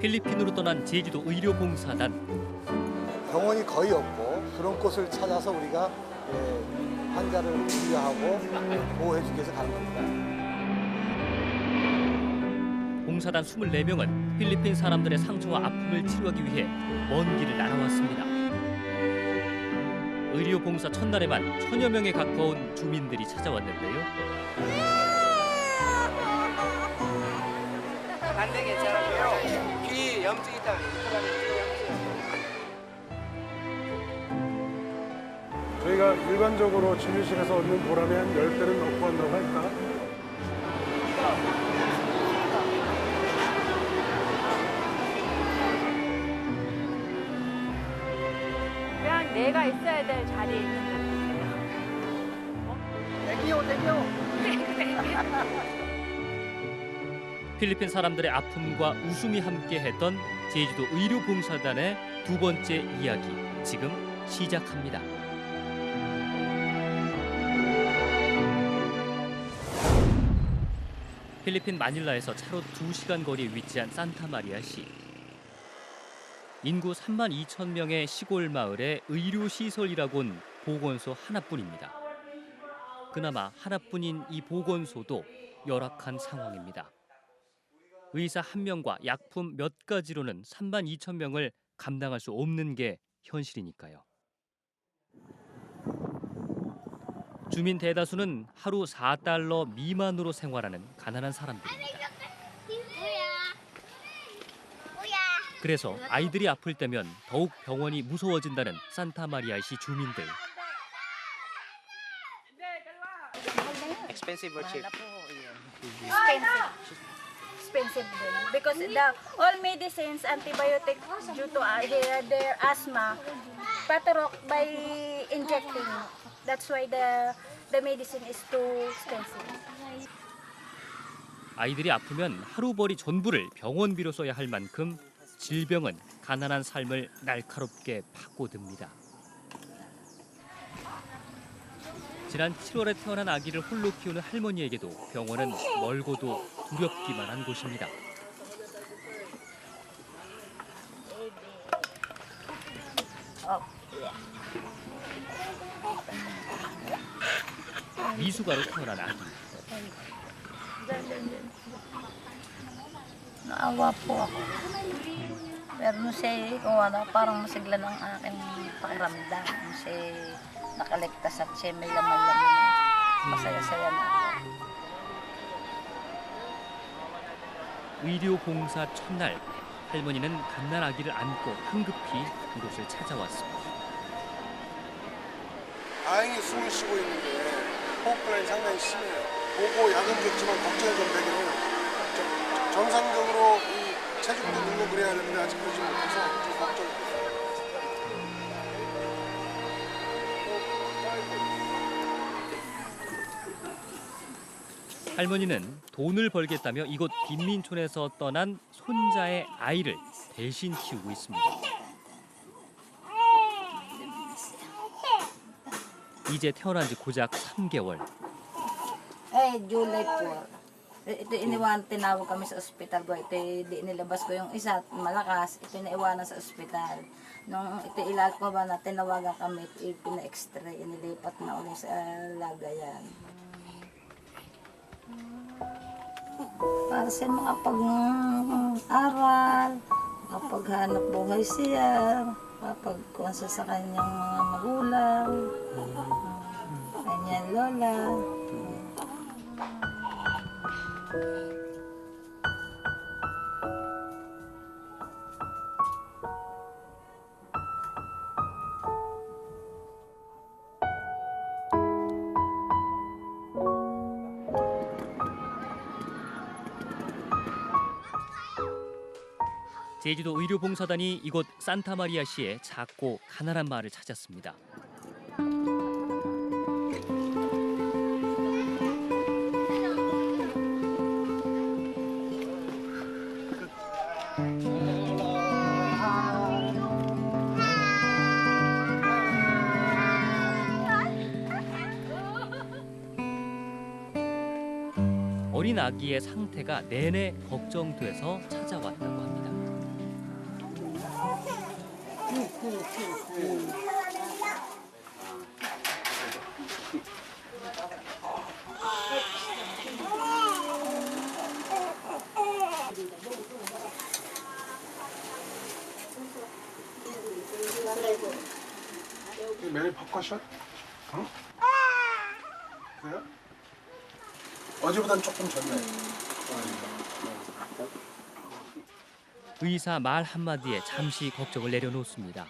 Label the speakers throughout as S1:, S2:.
S1: 필리핀으로 떠난 제주도 의료봉사단
S2: 병원이 거의 없고 그런 곳을 찾아서 우리가 예, 환자를 치료하고 보호해주기 위해서 가는 겁니다.
S1: 봉사단 24명은 필리핀 사람들의 상처와 아픔을 치료하기 위해 먼 길을 날아왔습니다. 의료 봉사 첫날에만 천여 명에 가까운 주민들이 찾아왔는데요.
S3: 반대 괜찮고요. 귀 염증 인터넷
S4: 저희가 일반적으로 진료실에서 얻는 보람의 한 10배는 넣고 한다고 할까?
S5: 그냥 내가 있어야 될 자리에 있는
S3: 대기요 대기요.
S1: 필리핀 사람들의 아픔과 웃음이 함께했던 제주도 의료봉사단의 두 번째 이야기 지금 시작합니다. 필리핀 마닐라에서 차로 2시간 거리에 위치한 산타마리아 시. 인구 3만 2천 명의 시골 마을의 의료 시설이라곤 보건소 하나뿐입니다. 그나마 하나뿐인 이 보건소도 열악한 상황입니다. 의사 한 명과 약품 몇 가지로는 3만 2천 명을 감당할 수 없는 게 현실이니까요. 주민 대다수는 하루 4달러 미만으로 생활하는 가난한 사람들입니다. 그래서 아이들이 아플 때면 더욱 병원이 무서워진다는 산타 마리아시 주민들.
S3: Expensive
S5: din. Because the all medicines, antibiotic due to uh, their, their asthma, patorok by injecting. That's why the the medicine is too expensive.
S1: 아이들이 아프면 하루벌이 전부를 병원비로 써야 할 만큼 질병은 가난한 삶을 날카롭게 파고듭니다. 지난 7월에 태어난 아기를 홀로 키우는 할머니에게도 병원은 멀고도 두렵기만 한 곳입니다. 미숙아로 태어난 아기.
S6: Naawa po ako. Pero nung siya, kung ano, parang masigla ng aking pakiramdam. Nung siya nakaligtas at siya may laman-laman. Masaya-saya na ako.
S1: 의료 봉사 첫날 할머니는 갓난 아기를 안고 황급히 이곳을 찾아왔습니다.
S4: 다행히 숨을 쉬고 있는데 호흡곤란이 상당히 심해요. 보고 약은 줬지만 걱정이 좀 되기는 저- 정상적으로 이 체중도 늘고 그래야 되는데 아직 그러지 못해서 좀 걱정이 돼요.
S1: 할머니는 돈을 벌겠다며 이곳 빈민촌에서 떠난 손자의 아이를 대신 키우고 있습니다. 이제 태어난 지 고작 3개월.
S6: Eh, July po. Eh, Ito iniwan, tinawag kami sa ospital ko. Ito di nilabas ko yung isa, malakas. Ito naiwanan sa ospital. Nung ito ilal ko ba na tinawagan kami, ito pina-x-ray, inilipat na ulit sa lagayan. Para sa makapag-aral, makapaghanap buhay siya, makapagkonsa sa kanyang mga magulang, kanyang lola.
S1: 제주도 의료봉사단이 이곳 산타마리아시의 작고 가난한 마을을 찾았습니다. 어린 아기의 상태가 내내 걱정돼서 찾아왔다
S4: 매일 퍼커션? 응? 그래요? 어제보단 조금 졌네.
S1: 의사 말 한마디에 잠시 걱정을 내려놓습니다.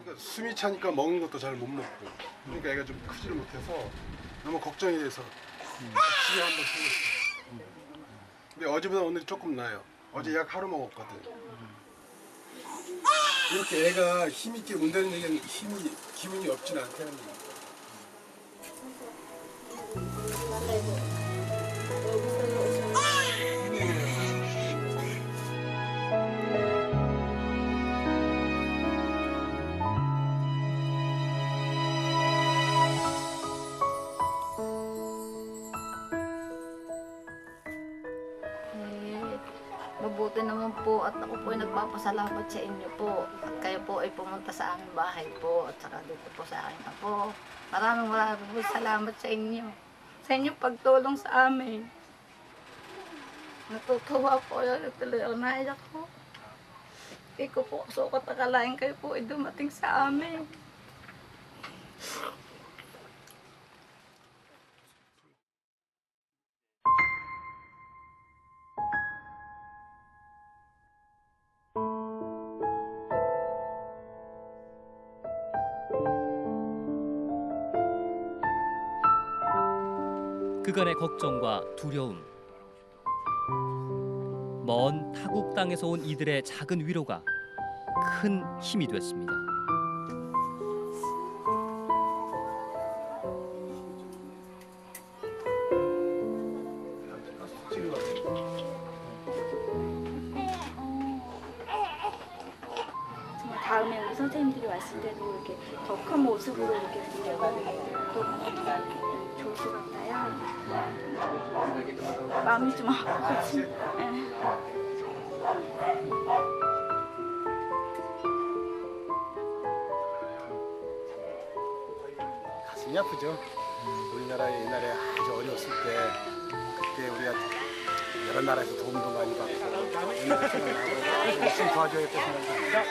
S4: 그러니까 숨이 차니까 먹는 것도 잘 못 먹고. 그러니까 애가 좀 크지를 못해서 너무 걱정이 돼서 집에 한번 생겼어. 근데 어제보다 오늘이 조금 나아요. 어제 약 하루 먹었거든. 이렇게 애가 힘있게 운다는 얘기는 힘이 기운이 없진 않다는 얘기.
S6: Mabuti naman po at ako po ay nagpapasalamat sa inyo po. At kayo po ay pumunta sa aming bahay po at saka dito po sa akin po. Maraming maraming po salamat sa inyo. Sa inyong pagtulong sa amin. Natutuwa po at tuloy ako naiyak ko. Hindi ko po sukat akalain kayo po ay dumating sa amin.
S1: 그간의 걱정과 두려움. 먼 타국 땅에서 온 이들의 작은 위로가 큰 힘이 됐습니다.
S5: 마음이 좀 아프지. 예.
S2: 가슴이 아프죠. 우리나라 옛날에 아주 어려웠을 때 그때 우리가 여러 나라에서 도움도 많이 받고 열심히 도와줘야겠다 생각합니다.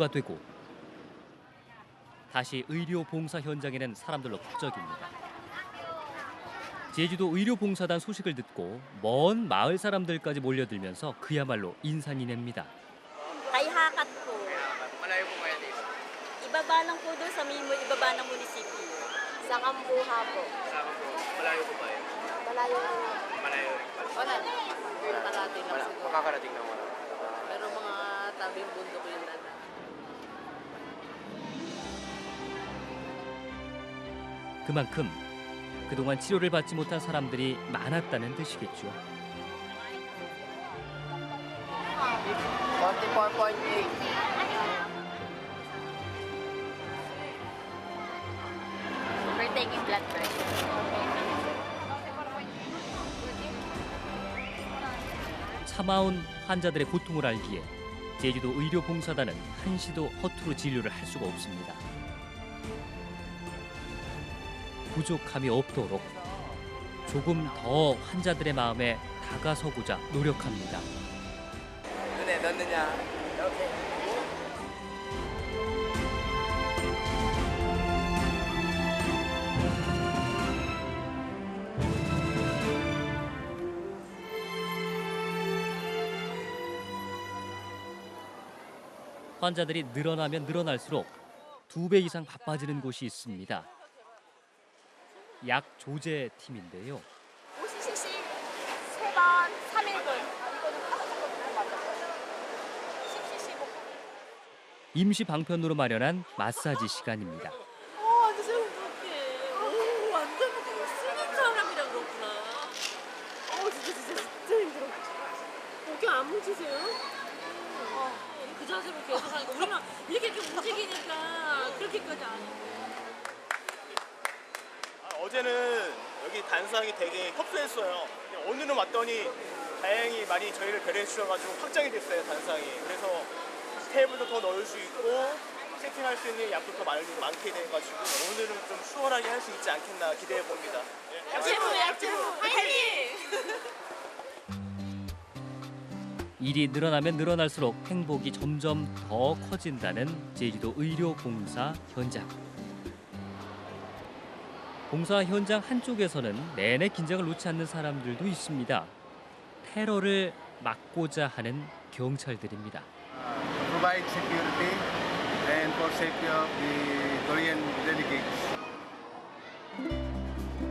S1: 오후가 되고 다시 의료 봉사 현장에는 사람들로 북적입니다. 제주도 의료 봉사단 소식을 듣고 먼 마을 사람들까지 몰려들면서 그야말로 인산이 냅니다.
S7: Kay Hakat po.
S3: Malayo po kaya dito.
S7: Ibaba lang po doon sa may ibaba ng munisipyo. Sa Kambuha po.
S3: Sama po. Malayo po ba yun?
S7: Malayo.
S3: Malayo rin pala.
S7: Wala. Pero kalahati lang
S3: Wala.
S7: siguro.
S3: Makakarating na wala.
S7: Pero mga tabing bundok yung dala.
S1: 그만큼 그동안 치료를 받지 못한 사람들이 많았다는 뜻이겠죠.
S3: 44.8.
S7: We're taking blood pressure.
S1: 참아온 환자들의 고통을 알기에 제주도 의료봉사단은 한시도 허투루 진료를 할 수가 없습니다. 부족함이 없도록 조금 더 환자들의 마음에 다가서고자 노력합니다.
S3: 눈에 넣느냐? 이렇게.
S1: 환자들이 늘어나면 늘어날수록 두 배 이상 바빠지는 곳이 있습니다. 약 조제 팀인데요.
S7: OCCC 3번 3일분. 이거는 하나 정도 맞아요.
S1: 임시 방편으로 마련한 마사지 시간입니다.
S7: 어, 완전 행복해. 오, 완전 쓰는 사람이라 그렇구나. 어, 진짜, 진짜, 진짜 힘들어. 어깨 안 뭉치세요? 어, 그 자세로 계속 하니까 우리는 이렇게 이렇게 움직이니까 그렇게까지 안 해요.
S8: 아, 어제는 여기 단상이 되게 협소했어요. 오늘은 왔더니 다행히 많이 저희를 배려해 주셔가지고 확장이 됐어요 단상이. 그래서 테이블도 더 넣을 수 있고 세팅할 수 있는 약도 더 많, 많게 돼가지고 오늘은 좀 수월하게 할 수 있지 않겠나 기대해 봅니다. 예.
S7: 약제부, 약제부, 화이팅!
S1: 일이 늘어나면 늘어날수록 행복이 점점 더 커진다는 제주도 의료공사 현장. 공사 현장 한쪽에서는 내내 긴장을 놓지 않는 사람들도 있습니다. 테러를 막고자 하는 경찰들입니다.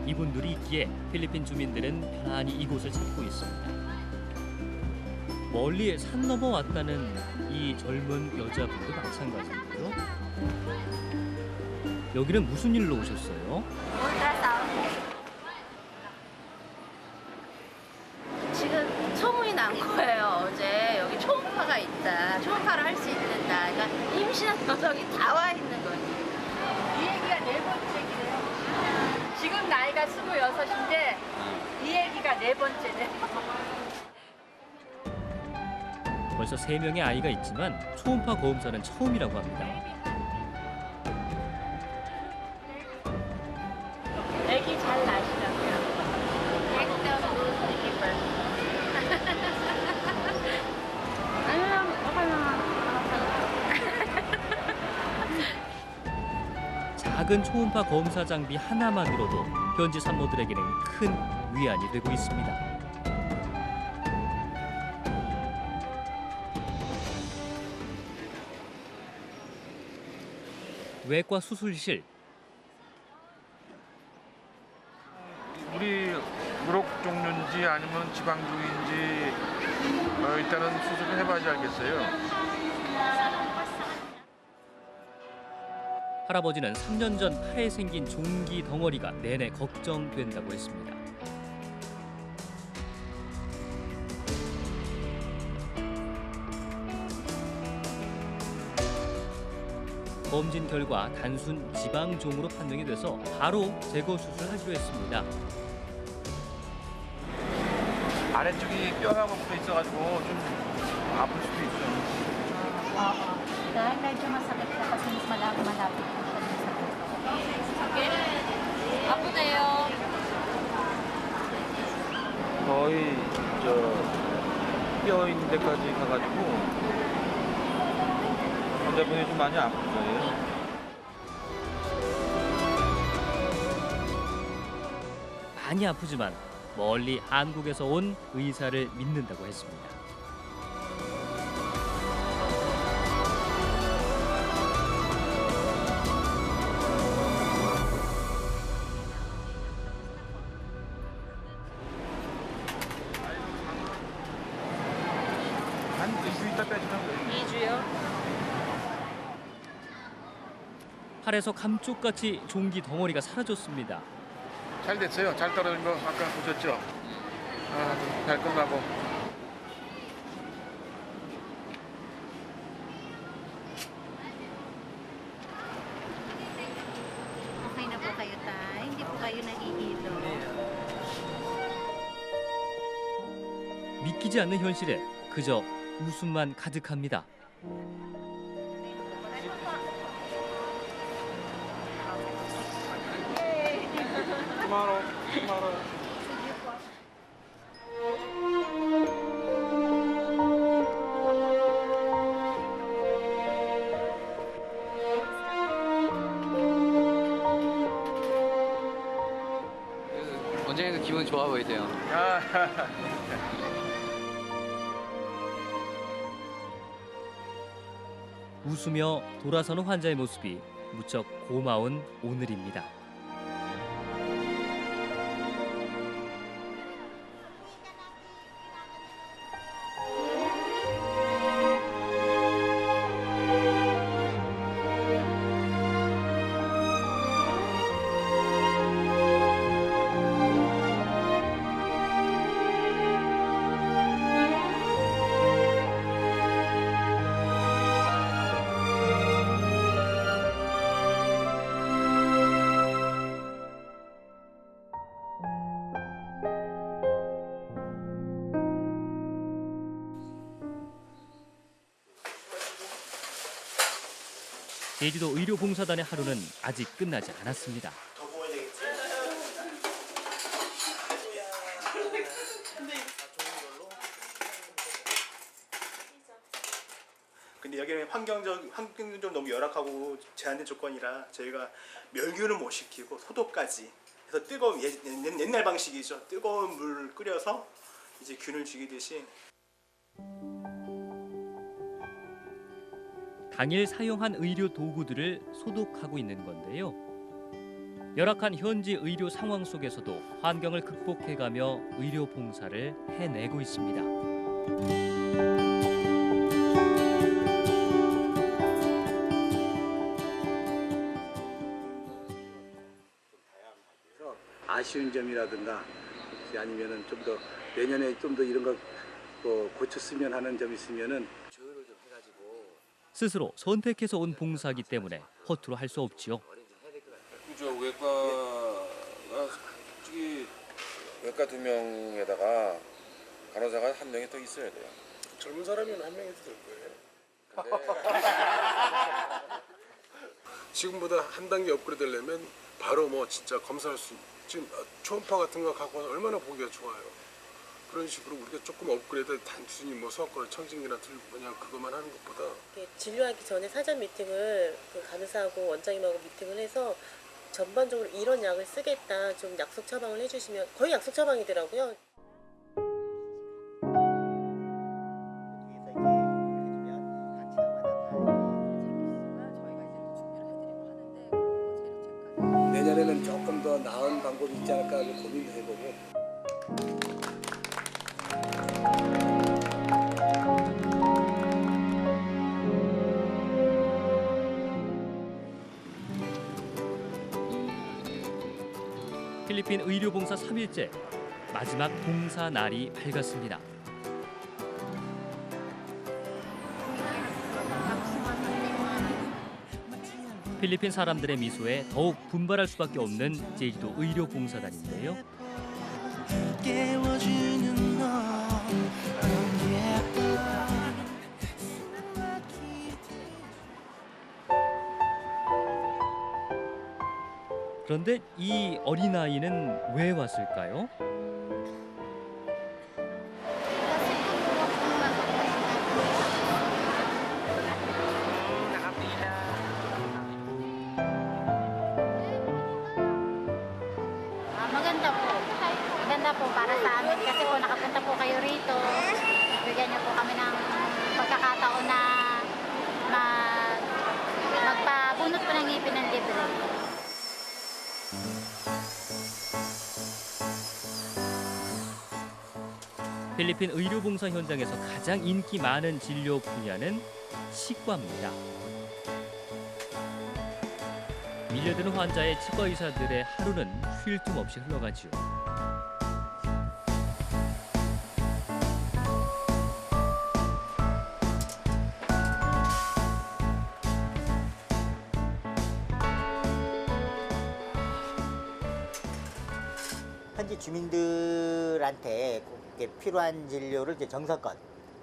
S1: 이분들이 있기에 필리핀 주민들은 편안히 이곳을 찾고 있습니다. 멀리 산 넘어 왔다는 이 젊은 여자분도 마찬가지고요. 여기는 무슨 일로 오셨어요?
S9: 지금 소문이 난 거예요. 어제 여기 초음파가 있다. 초음파를 할 수 있는다. 그러니까 임신한 여성이 다 와 있는 거지.
S5: 이 얘기가 네 번째기래요. 지금 나이가 스물여섯인데 이 얘기가 네 번째네.
S1: 벌써 세명의 아이가 있지만 초음파 거음사는 처음이라고 합니다. 작은 초음파 검사 장비 하나만으로도 현지 산모들에게는 큰 위안이 되고 있습니다. 외과 수술실
S10: 우리 무록 종류인지 아니면 지방주인지 어, 일단은 수술을 해봐야지 알겠어요.
S1: 할아버지는 3년 전 팔에 생긴 종기 덩어리가 내내 걱정된다고 했습니다. 검진 결과 단순 지방종으로 판명이 돼서 바로 제거 수술하기로 했습니다.
S10: 아래쪽이 뼈가 붙어 있어가지고 좀 아플 수도 있어요.
S5: Oo. Dahil medyo masakit kasi mas malapit po siya dun sa puso.
S7: 아프네요.
S10: 거의 저뼈 있는 데까지 가가지고 환자분이 좀 많이 아플 거예요.
S1: 많이 아프지만 멀리 한국에서 온 의사를 믿는다고 했습니다. 팔에서 감쪽같이 종기 덩어리가 사라졌습니다.
S10: 잘 됐어요. 잘 떨어진 거 아까 보셨죠? 아, 잘 끝나고.
S9: Okay na po kayo, Tay. Hindi po kayo nahihilo.
S1: 믿기지 않는 현실에 그저 웃음만 가득합니다.
S10: Tomorrow, tomorrow.
S3: 원장님도 기분 좋아 보이세요.
S10: 아,
S1: 웃으며 돌아서는 환자의 모습이 무척 고마운 오늘입니다. 제주도 의료봉사단의 하루는 아직 끝나지 않았습니다.
S8: 근데 여기는 환경적 환경적 너무 열악하고 제한된 조건이라 저희가 멸균을 못 시키고 소독까지 해서 뜨거운 옛, 옛- 옛날 방식이죠. 뜨거운 물 끓여서 이제 균을 죽이듯이
S1: 당일 사용한 의료 도구들을 소독하고 있는 건데요. 열악한 현지 의료 상황 속에서도 환경을 극복해가며 의료 봉사를 해내고 있습니다.
S11: 아쉬운 점이라든가 아니면은 좀 더 내년에 좀 더 이런 거뭐 고쳤으면 하는 점 있으면은
S1: 스스로 선택해서 온 봉사기 때문에 허투루 할 수 없지요.
S12: 그죠 외과가 솔직히 외과 두 명에다가 간호사가 한 명이 더 있어야 돼요.
S4: 젊은 사람이면 한 명이 될 거예요. 지금보다 한 단계 업그레이드 하려면 바로 뭐 진짜 검사할 수 지금 초음파 같은 거 갖고 얼마나 보기가 좋아요. 그런 식으로 우리가 조금 업그레이드 단순히 뭐 수학과 청진기나 들고 그냥 그것만 하는 것보다
S7: 진료하기 전에 사전 미팅을 그 간호사하고 원장님하고 미팅을 해서 전반적으로 이런 약을 쓰겠다 좀 약속 처방을 해주시면 거의 약속 처방이더라고요.
S1: 봉사 3일째 마지막 봉사 날이 밝았습니다. 필리핀 사람들의 미소에 더욱 분발할 수밖에 없는 제주도 의료 봉사단인데요. 그런데 이 어린아이는 왜 왔을까요?
S5: Ah.
S1: 필리핀 의료봉사 현장에서 가장 인기 많은 진료 분야는 치과입니다. 밀려드는 환자의 치과 의사들의 하루는 쉴 틈 없이 흘러가지요.
S13: 현지 주민들한테 꼭 이렇게 필요한 진료를 이제 정성껏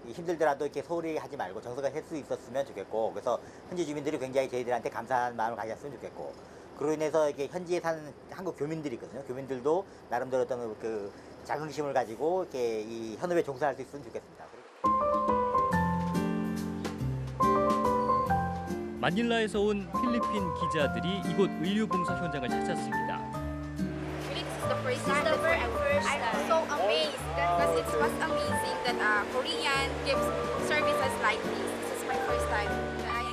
S13: 이 힘들더라도 이렇게 소홀히 하지 말고 정성껏 할 수 있었으면 좋겠고 그래서 현지 주민들이 굉장히 저희들한테 감사한 마음을 가졌으면 좋겠고 그로 인해서 이렇게 현지에 사는 한국 교민들이 있거든요. 교민들도 나름대로 어떤 그 자긍심을 가지고 이렇게 이 현업에 종사할 수 있으면 좋겠습니다.
S1: 마닐라에서 온 필리핀 기자들이 이곳 의료봉사 현장을 찾았습니다.
S14: This is the first time that I'm so amazed because it was amazing that uh, Korean gives services like this. This is my first time. I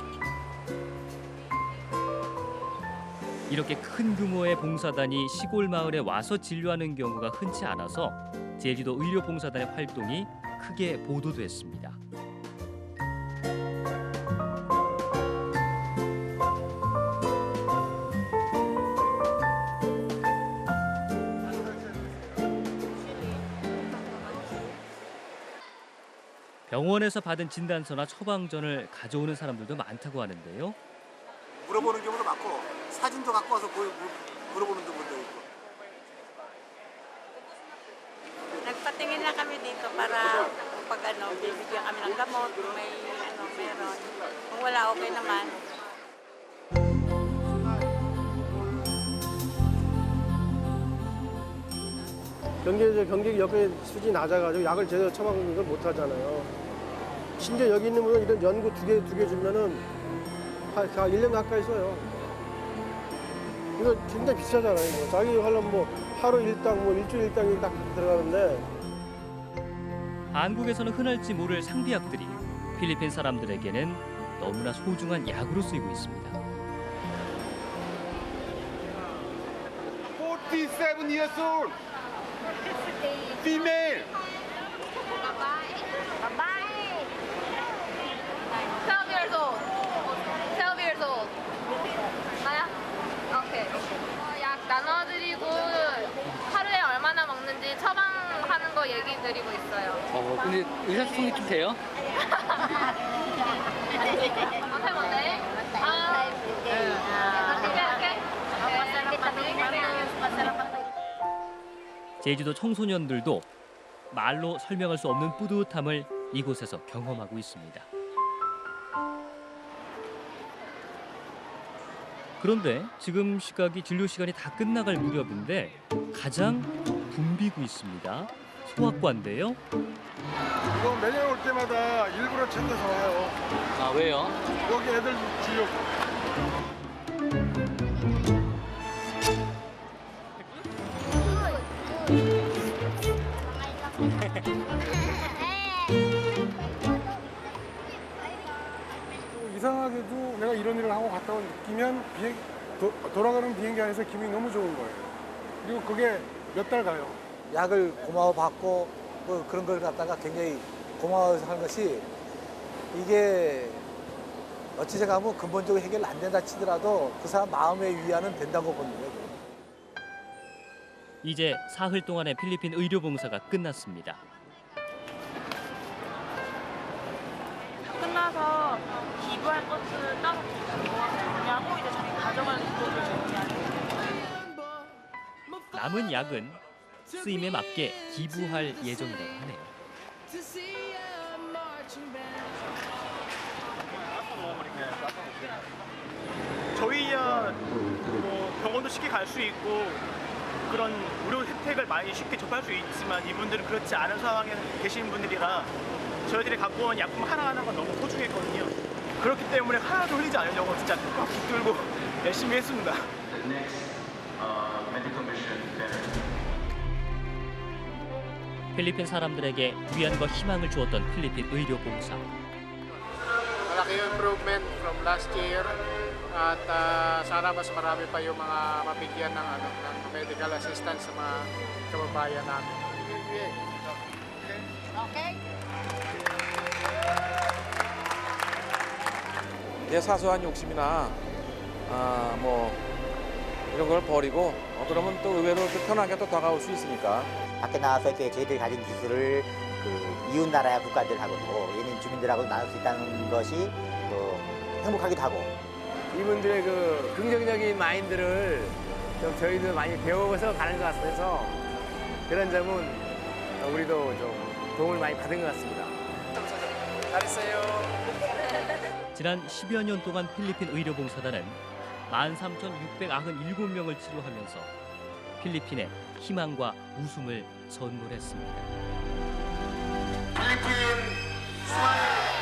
S1: 이렇게 큰 규모의 봉사단이 시골 마을에 와서 진료하는 경우가 흔치 않아서 제주도 의료봉사단의 활동이 크게 보도됐습니다. 병원에서 받은 진단서나 처방전을 가져오는 사람들도 많다고 하는데요.
S2: 물어보는 경우도 많고 사진도 갖고 와서 보여, 물- 물어보는 분도 있고.
S15: Nagpatingin lang kami dito para pag ano, bibigyan kami ng gamot, kung may ano, meron. Kung wala, okay naman.
S4: 경제 경기 여건이 수준이 낮아가지고 약을 제대로 처방하는 걸못 하잖아요. 심지어 여기 있는 분은 이런 연고 두개 두 개 주면은 한, 한 1년 가까이 써요. 이거 굉장히 비싸잖아요. 이거. 자기 하려면 뭐 하루 일당 뭐 일주일 일당이 딱 들어가는데
S1: 한국에서는 흔할지 모를 상비약들이 필리핀 사람들에게는 너무나 소중한 약으로 쓰이고 있습니다.
S10: 47 years old. Female.
S9: Twelve years old. Twelve years old. 나야? 오케이. 어, 약 나눠드리고 하루에 얼마나 먹는지 처방하는 거 얘기 드리고 있어요.
S1: 어, 근데 의사소통이 좀 돼요?
S9: 어때 뭔데?
S1: 제주도 청소년들도 말로 설명할 수 없는 뿌듯함을 이곳에서 경험하고 있습니다. 그런데 지금 시각이 진료 시간이 다 끝나갈 무렵인데 가장 붐비고 있습니다. 소아과인데요.
S4: 이거 매년 올 때마다 일부러 챙겨서 와요.
S1: 아 왜요?
S4: 여기 애들 주려 이상하게도 내가 이런 일을 하고 갔다 온 느끼면 비행, 도, 돌아가는 비행기 안에서 기분이 너무 좋은 거예요. 그리고 그게 몇 달 가요.
S2: 약을 고마워 받고 뭐 그런 걸 갖다가 굉장히 고마워서 하는 것이 이게 어찌 생각하면 근본적으로 해결 안 된다 치더라도 그 사람 마음의 위안은 된다고 봅니다.
S1: 이제 사흘 동안의 필리핀 의료 봉사가 끝났습니다.
S7: 끝나서 기부할 것을 따로 모아서 이제 자기 가져갈 것을 준비하는
S1: 남은 약은 쓰임에 맞게 기부할 예정이라고 하네요.
S8: 저희야 뭐 병원도 쉽게 갈 수 있고 그런 의료 혜택을 많이 쉽게 접할 수 있지만 이분들은 그렇지 않은 상황에 계신 분들이라 저희들이 갖고 온 약품 하나하나가 너무 소중했거든요. 그렇기 때문에 하나도 흘리지 않으려고 진짜 꽉 붙들고 열심히 했습니다.
S1: 필리핀 사람들에게 위안과 희망을 주었던 필리핀 의료 봉사.
S16: malaki yung improvement from last year at ah, sana mas marami pa yung mga mabigyan ng ano ng medical assistance sa mga kababayan natin.
S5: Okay?
S12: 내 사소한 욕심이나 아, 뭐 이런 걸 버리고 어, 그러면 또 의외로 또 편하게 또 다가올 수 있으니까
S13: 밖에 나와서 이렇게 저희들이 가진 기술을 그 이웃 나라야 국가들하고도 얘는 주민들하고 나눌 수 있다는 것이 또 행복하기도 하고
S3: 이분들의 그 긍정적인 마인드를 좀 저희도 많이 배워서 가는 것 같아서 그런 점은 우리도 좀 도움을 많이 받은 것 같습니다.
S16: 잘했어요.
S1: 지난 10여 년 동안 필리핀 의료봉사단은 13,697명을 치료하면서 필리핀에 희망과 웃음을 선물했습니다.
S4: 필리핀 스마일